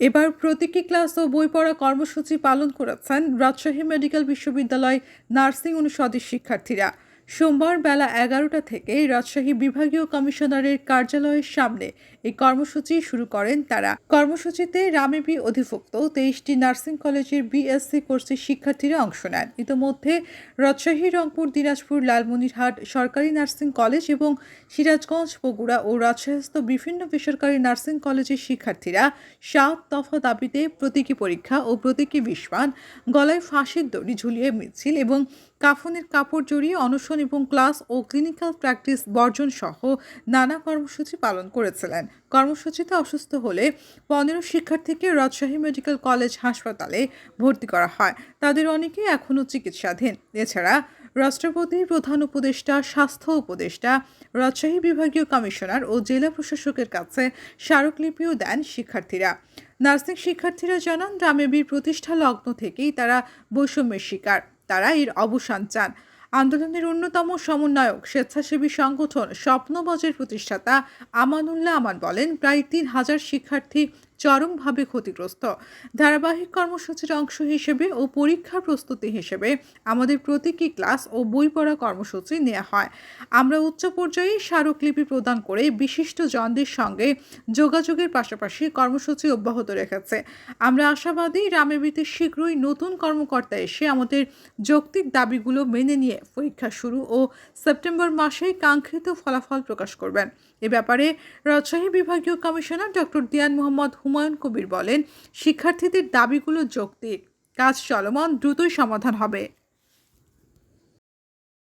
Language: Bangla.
এবার প্রতীকী ক্লাস ও বই পড়া কর্মসূচি পালন করেছেন রাজশাহী মেডিকেল বিশ্ববিদ্যালয় নার্সিং অনুষদের শিক্ষার্থীরা। সোমবার বেলা এগারোটা থেকে রাজশাহী বিভাগীয় কমিশনারের কার্যালয়ের সামনে এই কর্মসূচি শুরু করেন তারা। কর্মসূচিতে রামেবি অধিভুক্ত তেইশটি নার্সিং কলেজের বিএসসি কোর্সের শিক্ষার্থীরা অংশ নেন। ইতোমধ্যে রাজশাহী, রংপুর, দিনাজপুর, লালমনিরহাট সরকারি নার্সিং কলেজ এবং সিরাজগঞ্জ, বগুড়া ও রাজশাহীস্থ বিভিন্ন বেসরকারি নার্সিং কলেজের শিক্ষার্থীরা সাত দফা দাবিতে প্রতীকী পরীক্ষা ও প্রতীকী বিস্মান গলায় ফাঁসির দড়ি ঝুলিয়ে মিছিল এবং কাফনের কাপড় জড়িয়ে অনশন এবং ক্লাস ও ক্লিনিক্যাল প্র্যাকটিস বর্জন সহ নানা কর্মসূচি পালন করেছিলেন। কর্মসূচিতে অসুস্থ হলে পনেরো শিক্ষার্থীকে রাজশাহী মেডিকেল কলেজ হাসপাতালে ভর্তি করা হয়। তাদের অনেকেই এখনও চিকিৎসাধীন। এছাড়া রাষ্ট্রপতির প্রধান উপদেষ্টা, স্বাস্থ্য উপদেষ্টা, রাজশাহী বিভাগীয় কমিশনার ও জেলা প্রশাসকের কাছে স্মারকলিপিও দেন শিক্ষার্থীরা। নার্সিং শিক্ষার্থীরা জানান, রামেবির প্রতিষ্ঠা লগ্ন থেকেই তারা বৈষম্যের শিকার। তারা এর অবসান চান। আন্দোলনের অন্যতম সমন্বয়ক স্বেচ্ছাসেবী সংগঠন স্বপ্নবজের প্রতিষ্ঠাতা আমানুল্লাহ আমান বলেন, প্রায় তিন হাজার শিক্ষার্থী চরমভাবে ক্ষতিগ্রস্ত। ধারাবাহিক কর্মসূচির অংশ হিসেবে ও পরীক্ষার প্রস্তুতি হিসেবে আমাদের প্রতীকী ক্লাস ও বই পড়া কর্মসূচি নেওয়া হয়। আমরা উচ্চ পর্যায়ে স্মারকলিপি প্রদান করে বিশিষ্ট জনদের সঙ্গে যোগাযোগের পাশাপাশি কর্মসূচি অব্যাহত রেখেছে। আমরা আশাবাদী রামেবিতে শীঘ্রই নতুন কর্মকর্তা এসে আমাদের যৌক্তিক দাবিগুলো মেনে নিয়ে পরীক্ষা শুরু ও সেপ্টেম্বর মাসেই কাঙ্ক্ষিত ফলাফল প্রকাশ করবেন। এ ব্যাপারে রাজশাহী বিভাগীয় কমিশনার ডক্টর দিয়ান মোহাম্মদ হুমায়ুন কবির বলেন, শিক্ষার্থীদের দাবিগুলো যৌক্তিক। কাজ চলমান, দ্রুতই সমাধান হবে।